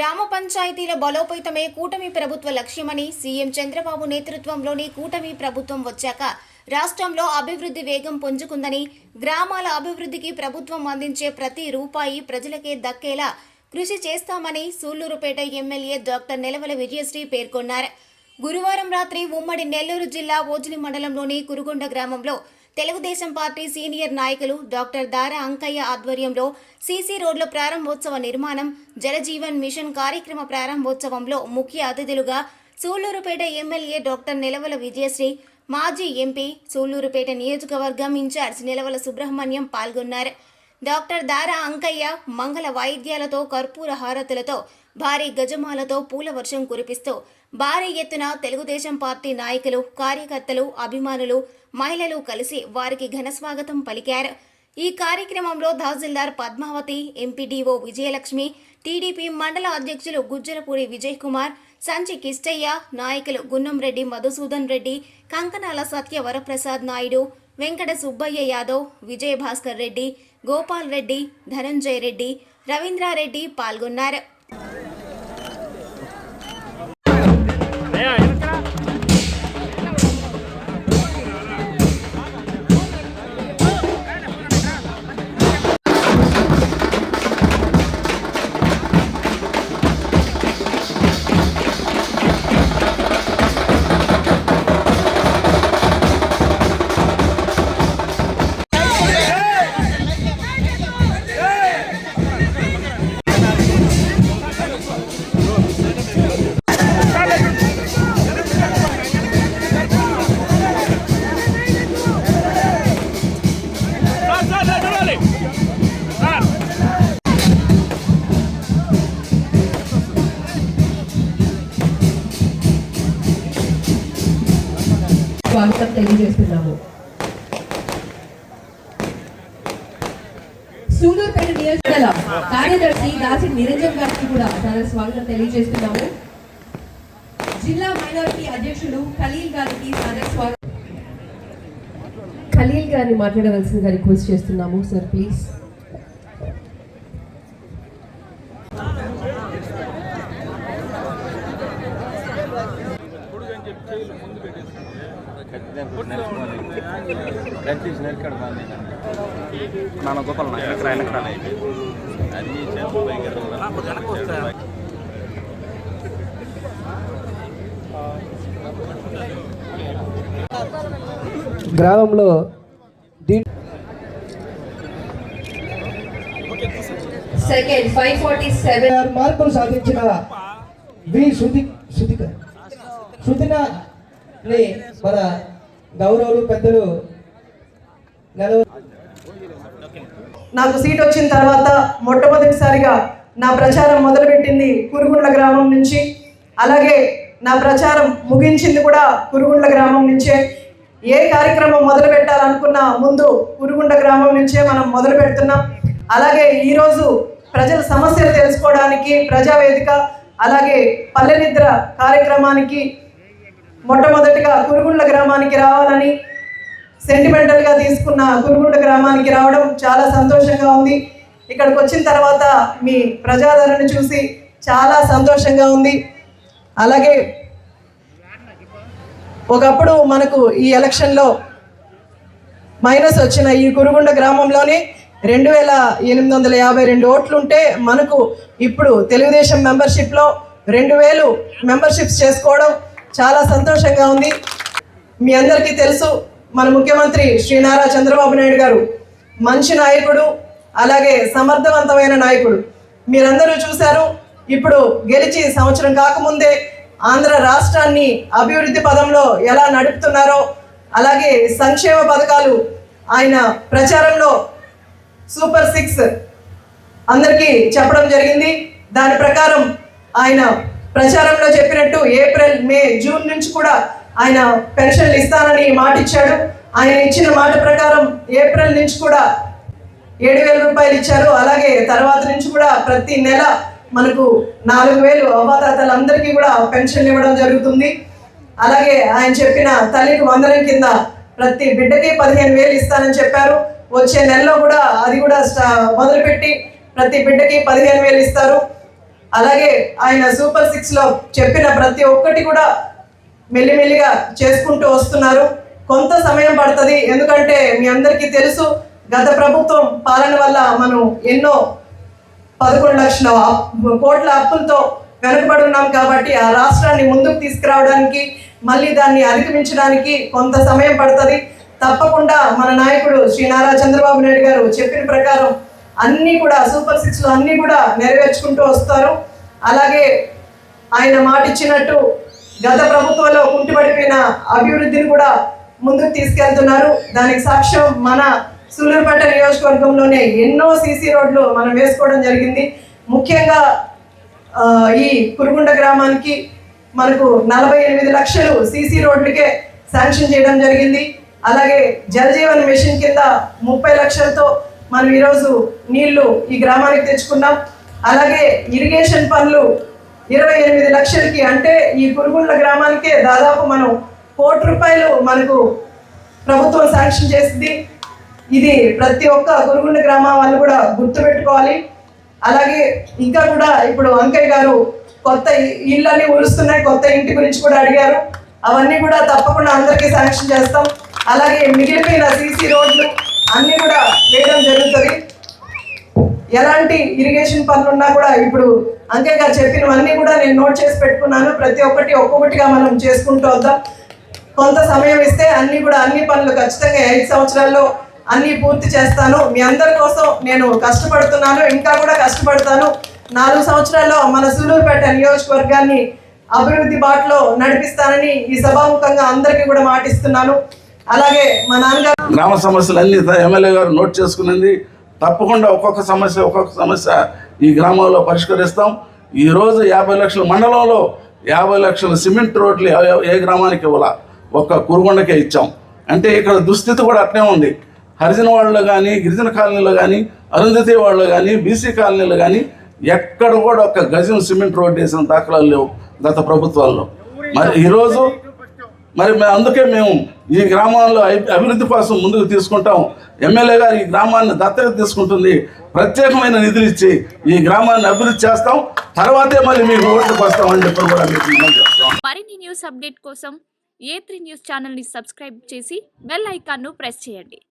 గ్రామ పంచాయతీల బలోపేతమే కూటమి ప్రభుత్వ లక్ష్యమని సీఎం చంద్రబాబు నేతృత్వంలోని కూటమి ప్రభుత్వం వచ్చాక రాష్ట్రంలో అభివృద్ధి వేగం పుంజుకుందని గ్రామాల అభివృద్ధికి ప్రభుత్వం అందించే ప్రతి రూపాయి ప్రజలకే దక్కేలా కృషి చేస్తామని సూళ్ళూరుపేట ఎమ్మెల్యే డాక్టర్ నెలవల విజయశ్రీ పేర్కొన్నారు. గురువారం రాత్రి ఉమ్మడి నెల్లూరు జిల్లా ఓజిలి మండలంలోని కురుగొండ గ్రామంలో తెలుగుదేశం పార్టీ సీనియర్ నాయకులు డాక్టర్ దారా అంకయ్య ఆధ్వర్యంలో సీసీ రోడ్ల ప్రారంభోత్సవ నిర్మాణం జలజీవన్ మిషన్ కార్యక్రమ ప్రారంభోత్సవంలో ముఖ్య అతిథులుగా సూళ్ళూరుపేట ఎమ్మెల్యే డాక్టర్ నిలవల విజయశ్రీ మాజీ ఎంపీ సూళ్ళూరుపేట నియోజకవర్గం ఇన్ఛార్జ్ నిలవల సుబ్రహ్మణ్యం పాల్గొన్నారు. డాక్టర్ దారా అంకయ్య మంగళ వాయిద్యాలతో కర్పూర హారతులతో భారీ గజమాలతో పూల వర్షం కురిపిస్తూ భారీ ఎత్తున తెలుగుదేశం పార్టీ నాయకులు కార్యకర్తలు అభిమానులు మహిళలు కలిసి వారికి ఘనస్వాగతం పలికారు. ఈ కార్యక్రమంలో తహసీల్దార్ పద్మావతి ఎంపీడీఓ విజయలక్ష్మి టీడీపీ మండల అధ్యక్షులు గుజ్జలపూడి విజయ్ కుమార్ సంచి కిష్టయ్య నాయకులు గున్నంరెడ్డి మధుసూదన్ రెడ్డి కంకనాల సత్య వరప్రసాద్ నాయుడు వెంకట సుబ్బయ్య యాదవ్ విజయ భాస్కర్ రెడ్డి గోపాల్ రెడ్డి ధనంజయ్ రెడ్డి రవీంద్రారెడ్డి పాల్గొన్నారు. స్వాగతం తెలియజేస్తున్నాము. సూలూరుపేట నియోజకవర్గ కార్యదర్శి దాసి నిరంజన్ గారికి కూడా చాలా స్వాగతం తెలియజేస్తున్నాము. జిల్లా మైనారిటీ అధ్యక్షుడు ఖలీల్ గారికి సాదర స్వాగతం. ఖలీల్ గారిని మాట్లాడవలసిందిగా రిక్వెస్ట్ చేస్తున్నాము సార్ ప్లీజ్. గ్రామంలో సెకండ్ ఫైవ్ ఫార్టీ సెవెన్ ఆరు మార్కులు సాధించిన వి శృతి శృతిక శృతిన మన గౌరవులు పెద్దలు నాకు సీట్ వచ్చిన తర్వాత మొట్టమొదటిసారిగా నా ప్రచారం మొదలుపెట్టింది కురుగుండ్ల గ్రామం నుంచి. అలాగే నా ప్రచారం ముగించింది కూడా కురుగుండ్ల గ్రామం నుంచే. ఏ కార్యక్రమం మొదలు పెట్టాలనుకున్నా ముందు కురుగుండ గ్రామం నుంచే మనం మొదలు పెడుతున్నాం. అలాగే ఈరోజు ప్రజల సమస్యలు తెలుసుకోవడానికి ప్రజావేదిక అలాగే పల్లె నిద్ర కార్యక్రమానికి మొట్టమొదటిగా కురుగుండ్ల గ్రామానికి రావాలని సెంటిమెంటల్గా తీసుకున్న కురుగుంట గ్రామానికి రావడం చాలా సంతోషంగా ఉంది. ఇక్కడికి వచ్చిన తర్వాత మీ ప్రజాదరణ చూసి చాలా సంతోషంగా ఉంది. అలాగే ఒకప్పుడు మనకు ఈ ఎలక్షన్లో మైనస్ వచ్చిన ఈ కురుగుండ గ్రామంలోనే రెండు వేల ఎనిమిది వందల యాభై రెండు ఓట్లుంటే మనకు ఇప్పుడు తెలుగుదేశం మెంబర్షిప్లో రెండు వేలు మెంబర్షిప్స్ చేసుకోవడం చాలా సంతోషంగా ఉంది. మీ అందరికీ తెలుసు మన ముఖ్యమంత్రి శ్రీ నారా చంద్రబాబు నాయుడు గారు మంచి నాయకుడు అలాగే సమర్థవంతమైన నాయకుడు. మీరందరూ చూశారు ఇప్పుడు గెలిచి సంవత్సరం కాకముందే ఆంధ్ర రాష్ట్రాన్ని అభివృద్ధి పదంలో ఎలా నడుపుతున్నారో అలాగే సంక్షేమ పథకాలు ఆయన ప్రచారంలో సూపర్ సిక్స్ అందరికీ చెప్పడం జరిగింది. దాని ప్రకారం ఆయన ప్రచారంలో చెప్పినట్టు ఏప్రిల్ మే జూన్ నుంచి కూడా ఆయన పెన్షన్లు ఇస్తానని మాట ఇచ్చాడు. ఆయన ఇచ్చిన మాట ప్రకారం ఏప్రిల్ నుంచి కూడా ఏడు వేల రూపాయలు ఇచ్చారు. అలాగే తర్వాత నుంచి కూడా ప్రతి నెల మనకు నాలుగు వేలు అవ్వాతాతలందరికీ కూడా పెన్షన్లు ఇవ్వడం జరుగుతుంది. అలాగే ఆయన చెప్పిన తల్లికి వందనం కింద ప్రతి బిడ్డకి పదిహేను వేలు ఇస్తానని చెప్పారు. వచ్చే నెలలో కూడా అది కూడా మొదలుపెట్టి ప్రతి బిడ్డకి పదిహేను వేలు ఇస్తారు. అలాగే ఆయన సూపర్ సిక్స్లో చెప్పిన ప్రతి ఒక్కటి కూడా మెల్లిమెల్లిగా చేసుకుంటూ వస్తున్నారు. కొంత సమయం పడుతుంది. ఎందుకంటే మీ అందరికీ తెలుసు గత ప్రభుత్వం పాలన వల్ల మనం ఎన్నో పదకొండు లక్షల అప్- కోట్ల అప్పులతో వెనుకబడి ఉన్నాం కాబట్టి ఆ రాష్ట్రాన్ని ముందుకు తీసుకురావడానికి మళ్ళీ దాన్ని అధిగమించడానికి కొంత సమయం పడుతుంది. తప్పకుండా మన నాయకుడు శ్రీ నారా చంద్రబాబు నాయుడు గారు చెప్పిన ప్రకారం అన్నీ కూడా సూపర్ సిక్స్లో అన్నీ కూడా నెరవేర్చుకుంటూ వస్తారు. అలాగే ఆయన మాట ఇచ్చినట్టు గత ప్రభుత్వంలో కుంటిపడిపోయిన అభివృద్ధిని కూడా ముందుకు తీసుకెళ్తున్నారు. దానికి సాక్ష్యం మన సూళ్ళూరుపేట నియోజకవర్గంలోనే ఎన్నో సీసీ రోడ్లు మనం వేసుకోవడం జరిగింది. ముఖ్యంగా ఈ కురుగుండ గ్రామానికి మనకు నలభై ఎనిమిది లక్షలు సీసీ రోడ్లకే శాంక్షన్ చేయడం జరిగింది. అలాగే జలజీవన్ మిషన్ కింద ముప్పై లక్షలతో మనం ఈరోజు నీళ్ళు ఈ గ్రామానికి తెచ్చుకున్నాం. అలాగే ఇరిగేషన్ పనులు ఇరవై ఎనిమిది లక్షలకి అంటే ఈ పురుగుళ్ళ గ్రామానికే దాదాపు మనం కోటి రూపాయలు మనకు ప్రభుత్వం శాంక్షన్ చేసింది. ఇది ప్రతి ఒక్క గురుగుండ గ్రామం వాళ్ళు కూడా గుర్తుపెట్టుకోవాలి. అలాగే ఇంకా కూడా ఇప్పుడు అంకయ్య గారు కొత్త ఇళ్ళని ఉరుస్తున్నాయి కొత్త ఇంటి గురించి కూడా అడిగారు. అవన్నీ కూడా తప్పకుండా అందరికీ శాంక్షన్ చేస్తాం. అలాగే మిగిలిపోయిన సీసీ రోడ్లు అన్నీ కూడా వేయడం జరుగుతుంది. ఎలాంటి ఇరిగేషన్ పనులు ఉన్నా కూడా ఇప్పుడు అంకే గారు చెప్పినవన్నీ కూడా నేను నోట్ చేసి పెట్టుకున్నాను. ప్రతి ఒక్కటి ఒక్కొక్కటిగా మనం చేసుకుంటూ వద్దాం. కొంత సమయం ఇస్తే అన్ని కూడా అన్ని పనులు ఖచ్చితంగా ఐదు సంవత్సరాల్లో అన్ని పూర్తి చేస్తాను. మీ అందరి కోసం నేను కష్టపడుతున్నాను. ఇంకా కూడా కష్టపడతాను. నాలుగు సంవత్సరాల్లో మన సూలూరుపేట నియోజకవర్గాన్ని అభివృద్ధి బాటలో నడిపిస్తానని ఈ సభాముఖంగా అందరికీ కూడా మాటిస్తున్నాను. అలాగే మా నాన్నగారు గ్రామ సమస్యలన్నీ ఎమ్మెల్యే గారు నోట్ చేసుకున్నది తప్పకుండా ఒక్కొక్క సమస్య ఒక్కొక్క సమస్య ఈ గ్రామంలో పరిష్కరిస్తాం. ఈరోజు యాభై లక్షల మండలంలో యాభై లక్షల సిమెంట్ రోడ్లు ఏ- గ్రామానికి ఇవ్వాల? ఒక్క కురుగొండకే ఇచ్చాం. అంటే ఇక్కడ దుస్థితి కూడా అట్నే ఉంది. హరిజన వాళ్ళు కానీ గిరిజన కాలనీలో కానీ అరుంధతి వాళ్ళు కానీ బీసీ కాలనీలో కానీ ఎక్కడ కూడా ఒక గజం సిమెంట్ రోడ్డు వేసిన దాఖలాలు లేవు గత ప్రభుత్వాల్లో. మరి ఈరోజు మరి అందుకే మేము ఈ గ్రామంలో అభివృద్ధి కోసం ముందుకు తీసుకుంటాం. ఎమ్మెల్యే గారు ఈ గ్రామాన్ని దత్తత తీసుకుంటుంది. ప్రత్యేకమైన నిధులు ఇచ్చి ఈ గ్రామాన్ని అభివృద్ధి చేస్తాం. తర్వాతే మళ్ళీ మీకు ఓట్లకు వస్తామని చెప్పి కూడా మరిన్ని న్యూస్ అప్డేట్ కోసం ఏ త్రీ న్యూస్ ఛానల్ని సబ్స్క్రైబ్ చేసి బెల్ ఐకాన్ను ప్రెస్ చేయండి.